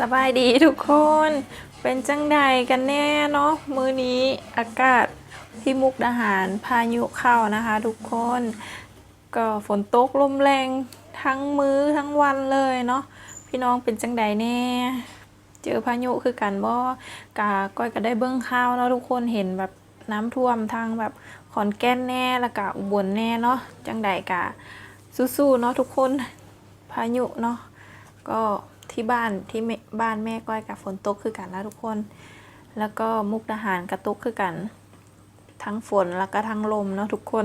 สบายดีทุกคนเป็นจังใดกันแน่เนาะมื้อนี้อากาศที่มุกดาหารพายุเข้านะคะทุกคนก็ฝนตกลมแรงทั้งมื้อทั้งวันเลยเนาะพี่น้องเป็นจังใดแน่ เจอพายุคือกันบ่กาก้อยก็ได้เบิ้งข่าวเนาะทุกคนเห็นแบบน้ำท่วมทางแบบขอนแก่นแน่แล้วก็อุบลแน่เนาะจังใดกะสู้ๆเนาะทุกคนพายุเนาะก็ ที่บ้านที่บ้านแม่ก้อยกับฝนตกคือกันนะทุกคน แล้วก็มุกดาหารกระตุกคือกัน ทั้งฝนแล้วก็ทั้งลมเนาะทุกคน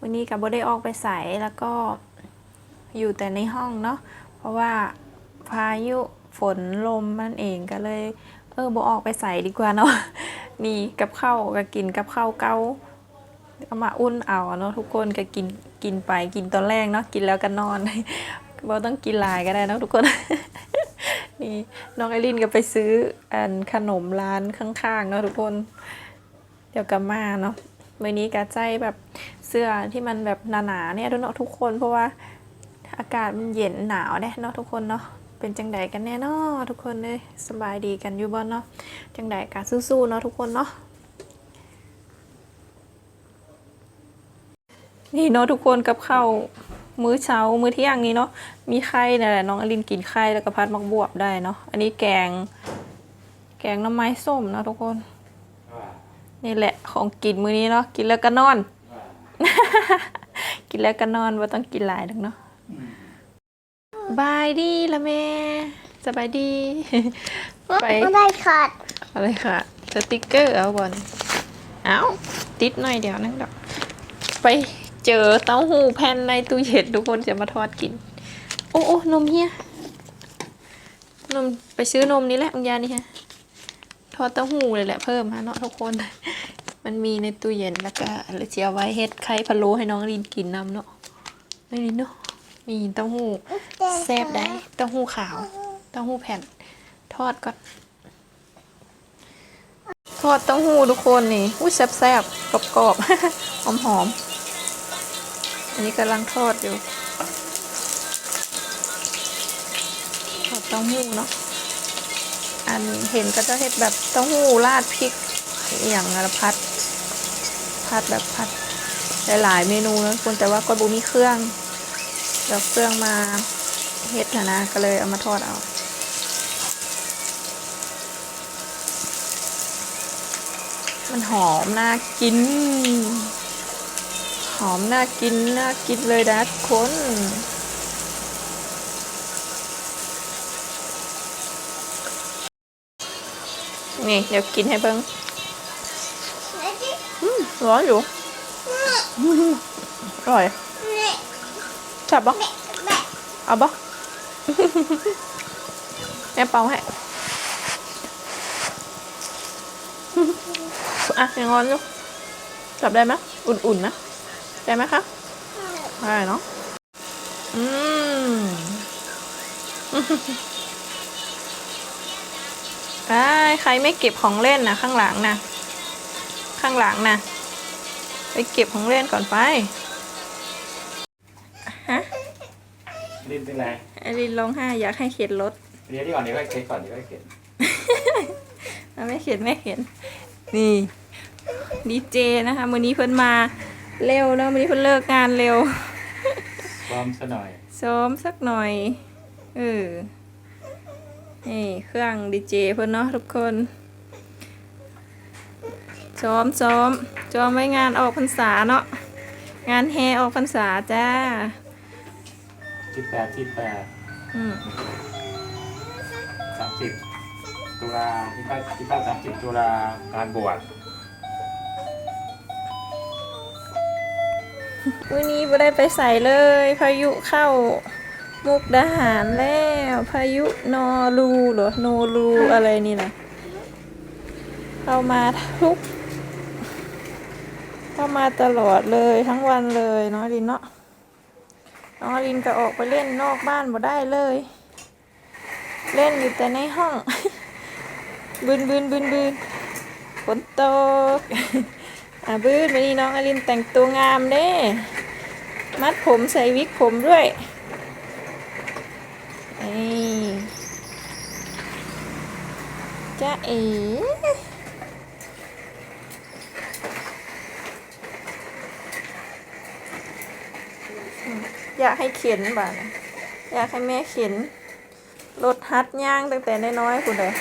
วันนี้กับบได้ออกไปใส่แล้วก็อยู่แต่ในห้องเนาะเพราะว่าพายุฝนลมมันเองก็เลย เออบออกไปใส่ดีกว่าเนาะนี่กับข้าวก็กินกับข้าวเกาก็มาอุ่นเอาเนาะทุกคนก็กินกินไปกินตอนแรกเนาะกินแล้วก็นอน บ่ต้องกินหลายก็ได้นะทุกคน นี่น้องไอรินก็ไปซื้ออันขนมร้านข้างๆเนาะทุกคน เดี๋ยวก็มาเนาะวันนี้กะใจแบบเสื้อที่มันแบบหนาๆเนี่ยด้วยเนาะทุกคนเพราะว่าอากาศมันเย็นหนาวเด้เนาะทุกคนเนาะเป็นจังใดกันแน่นาะทุกคนเลยสบายดีกันอยู่บ่เนาะจังใดกะสู้ๆเนาะทุกคนเนาะนี่เนาะทุกคนกับข้าว มื้อเช้า มื้อเที่ยงนี้เนาะมีไข่นี่นแหละน้องอลินกินไข่แล้วก็พัดมักบวบได้เนาะอันนี้แกง แกงหน้ำไม้ส้มเนาะทุกคน นี่แหละของกินมื้อนี้เนาะกินแล้วก็นอน กินแล้วก็นอนว่าต้องกินหลายดังเนาะบายดีละแม่สบายดีไปไม่ได้ขาดอะไรค่ะสติกเกอร์เอาบอลเอาติดหน่อยเดี๋ยวนั่งดอกไป เจอเต้าหู้แผ่นในตู้เย็นทุกคนจะมาทอดกิน โอ้โอ้นมเฮียนมไปซื้อนมนี้แหละองยานี่ฮะทอดเต้าหู้เลยแหละเพิ่มฮะเนาะทุกคน มันมีในตู้เย็นแล้วก็เราจะเอาไว้เฮ็ดไข่พะโล้ให้น้องลินกินน้ำเนาะไม่ลินเนาะมีเต้าหู้แซ่บได้เต้าหู้ขาวเต้าหู้แผ่น ทอดก่อนทอดเต้าหู้ทุกคนนี่อุ้ยแซ่บๆกรอบๆหอมๆ อันนี้กำลังทอดอยู่ ทอดเต้าหู้เนาะ อันเห็นก็จะเห็ดแบบเต้าหู้ราดพริกอย่างละพัด พัดแบบพัดหลายๆเมนูนะคุณแต่ว่าก็บูมีเครื่องเดี๋ยวเครื่องมาเฮ็ดนะนะก็เลยเอามาทอดเอามันหอมน่ากิน มน่ากินน่ากินเลยนะทุกคนนี่เดี๋ยวกินให้เบิ้งอืมร้อนอยู่อืมอร่อยจับบ่เอาบ่แม่เป่าให้อะยังงอนอยู่จับได้ไหมอุ่นๆนะ ได้ไหมคะได้เนาะอืมได้ใครไม่เก็บของเล่นนะข้างหลังนะข้างหลังนะไปเก็บของเล่นก่อนไปฮะลินเป็นไรไอรินร้องไห้อยากให้เข็นรถเรียนที่ก่อนเดี๋ยวค่อยเช็คก่อนเดี๋ยวค่อยเก็บมันไม่เข็นไม่เข็นนี่ดีเจนะคะวันนี้เพิ่นมา เร็วเนอะวันนี้เพิ่นเลิกงานเร็ววอร์มซะหน่อย ซ้อมสักหน่อย เออ นี่เครื่องดีเจเพื่อนเนาะทุกคน ซ้อมซ้อมซ้อมไว้งานออกพรรษาเนาะ งานแฮออกพรรษาจ้า ที่แปดที่แปดอืมสามสิบตุลาที่แปดที่แปดสามสิบตุลาการบวช วันนี้ไม่ได้ไปใส่เลย พายุเข้ามุกดาหารแล้ว พายุนอรูเหรอโนรูอะไรนี่นะเข้ามาทุก เข้ามาตลอดเลยทั้งวันเลยเนาะลินเนาะน้องลินก็ออกไปเล่นนอกบ้านบ่ได้เลย เล่นอยู่แต่ในห้องบืนบืนบืนบืนฝนตก อะบืนวันนี้น้องอลินแต่งตัวงามเด้ มัดผมใส่วิกผมด้วยนี่จ้าเอ๋อยากให้เข็นบ้างอยากให้แม่เข็นรถฮัดย่างตั้งแต่น้อยๆคุณเลย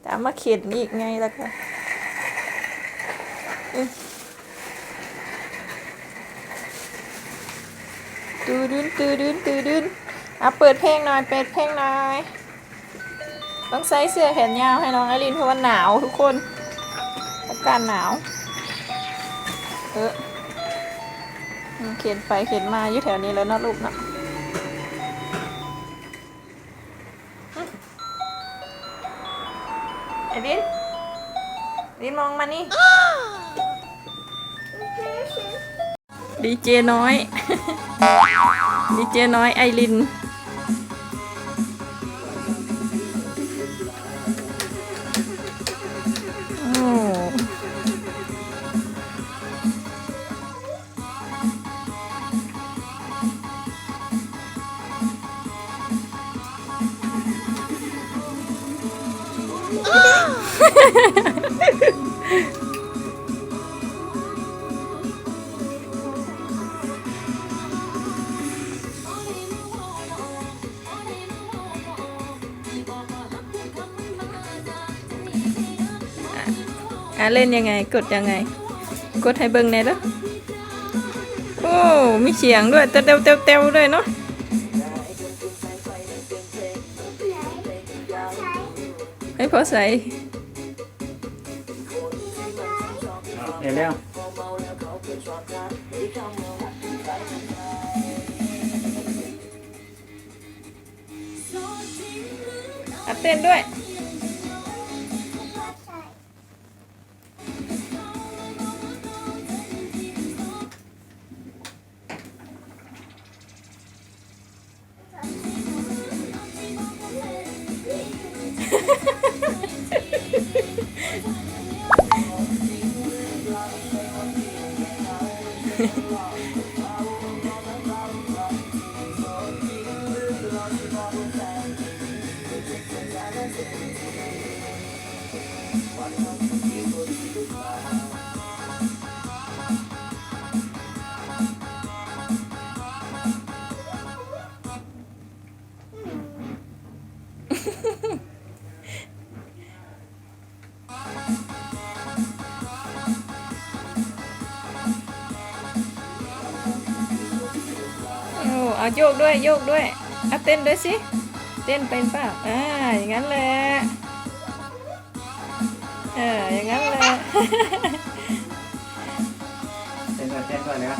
แต่อมาเข็นอีกไงล่ะค่ะ ตูดุนตูดุนตูดุนอะเปิดเพลงหน่อย เปิดเพลงหน่อย ต้องใส่เสื้อแขนยาวให้น้องไอรินเพราะว่าหนาวทุกคนอากาศหนาว เออเข็นไปเข็นมาอยู่แถวนี้แล้วนาะลูกนะอืมไอรินรินมองมานี่ดีเจน้อย ดีเจน้อยไอรินโอ้ อะเล่นยังไง กดยังไง กดให้เบิ่งแหน่เด้อโอ้มีเสียงด้วยเต้วเต้วเต้วเต้วด้วยเนาะให้พอใส่เร็วเร็วอัดเต้นด้วย โยกด้วยโยกด้วยเอาเต้นด้วยสิ เต้นเป็นเปล่าอ่าอย่างนั้นแหละเอออย่างนั้นแหละเต้นก่อนเต้นก่อนนะ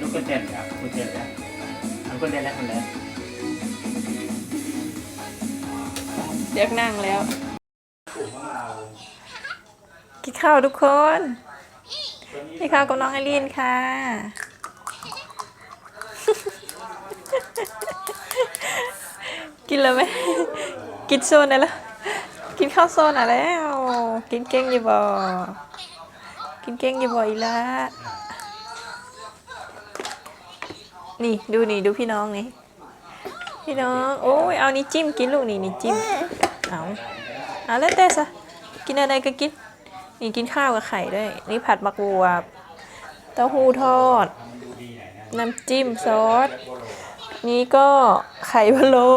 ลูกก็เต้นครับคุณเต้นแล้วอันคนเต้นแล้วคนแล้ว เรียกนั่งแล้ว กินข้าวทุกคนกินข้าวกับน้องไอรีนค่ะ กินเลยไหมกินโซนไหนแล้วกินข้าวโซนอะแล้ว กินเก่งอยู่บ่ กินเก่งอยู่บ่อีละนี่ดูนี่ดูพี่น้องนี่พี่น้อง โอ้ยเอานี่จิ้มกินลูกนี่นี่จิ้ม เอาเอาแล้วแต่ซะกินอะไรก็กินนี่กินข้าวกับไข่ด้วย นี่ผัดบักบัวเต้าหู้ทอด น้ำจิ้มซอส นี่ก็ไข่พะโล้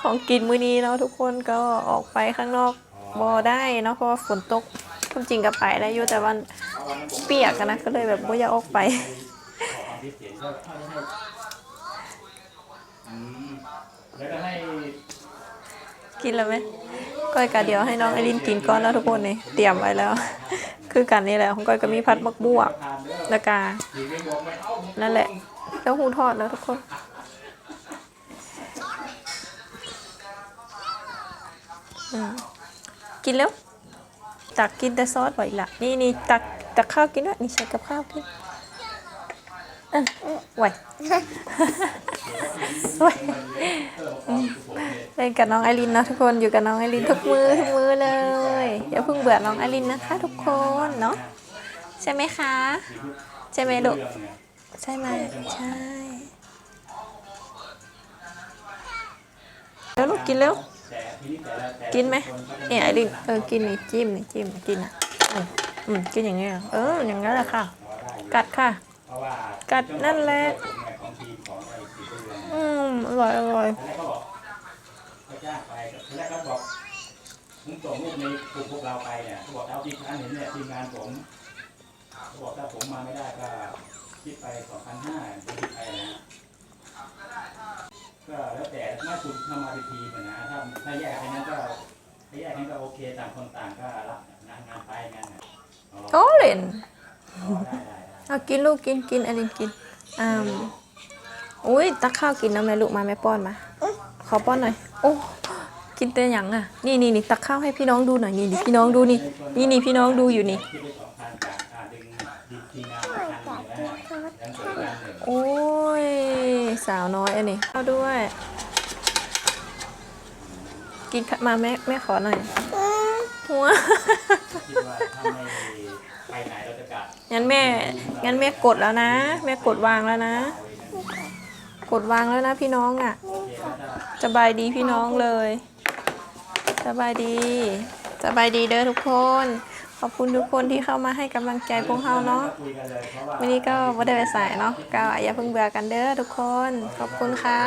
ของกินมื้อนี้เนาะทุกคนก็ออกไปข้างนอกบอได้เนาะเพราะว่าฝนตกความจริงก็ไปได้อยู่แต่วันเปียกนะก็เลยแบบไม่อยากออกไปแล้วก็ให้ กินแล้วไหมก้อยกะเดียวให้น้องไอรินกินก่อนแล้วทุกคนนี่เตรียมไว้แล้ว คือกันนี่แหละของก้อยก็มีพัดมักบวบแล้วกา นั่นแหละเต้าหู้ทอดแล้วทุกคนกินแล้ว ตักกินแต่ซอสไว้ละนี่นี่ตักตักข้าวกินด้วยนี่ใส่กับข้าวกินอะไหวไหว กับน้องไอรินนะทุกคนอยู่กับน้องไอรินทุกมือทุกมือเลยอย่าเพิ่งเบื่อน้องไอรินนะคะทุกคนเนาะใช่ไหมคะใช่ไหมลูกใช่ไหมใช่แล้วลูกกินแต่ทีนี้แต่ละแต่ละกินไหมเนี่ยไอ้ลิงเออกินนี่จิ้มนี่จิ้มกินอะอืมกินอย่างเงี้ยเอออย่างนั้นแหละค่ะ กัดค่ะ กัดนั่นแหละอืมอร่อยอร่อย จ้างไปทีแรกก็บอกผมส่งรูปในกลุ่มพวกเราไปเนี่ยเขาบอกเอาที่ท่านเห็นเนี่ยทีมงานผมเขาบอกถ้าผมมาไม่ได้ก็คิดไปสองพันห้าจะคิดไปนะก็แล้วแต่ถ้าคุณทำมาเป็นทีมอะนะถ้าถ้าแยกให้นั้นก็ถ้าแยกให้นั้นก็โอเคต่างคนต่างก็รับงานงานไปงานน่ะอ๋อโอ้เล่นอ๋อได้ได้ได้เอากินลูกกินกินไอรินกินอ้ามอุ้ยตักข้าวกินนะแม่ลูกมาแม่ป้อนมาขอป้อนหน่อย โอ้กินแต่หยังอะ นี่นี่นี่ตักข้าวให้พี่น้องดูหน่อยนี่นี่พี่น้องดูนี่นี่นี่พี่น้องดูอยู่นี่คิดได้สองพันจากอ่าดึงดึงทีมงานมาพันหนึ่งแล้วยังสวยงามหนึ่งโอ้ย สาวน้อยอันนี้เอาด้วย กินข้ามาแม่แม่ขอหน่อยหัวคิดว่าถ้าไม่ไปไหนเราจะกลับงั้นแม่งั้นแม่กดแล้วนะ แม่กดวางแล้วนะ กดวางแล้วนะพี่น้องอะ สบายดีพี่น้องเลยสบายดีสบายดีเด้อทุกคน ขอบคุณทุกคนที่เข้ามาให้กำลังใจพวกเราเนาะวันนี้ก็ไม่ได้ไปสายเนาะก็อย่าเพิ่งเบื่อกันเด้อทุกคน ขอบคุณค่ะ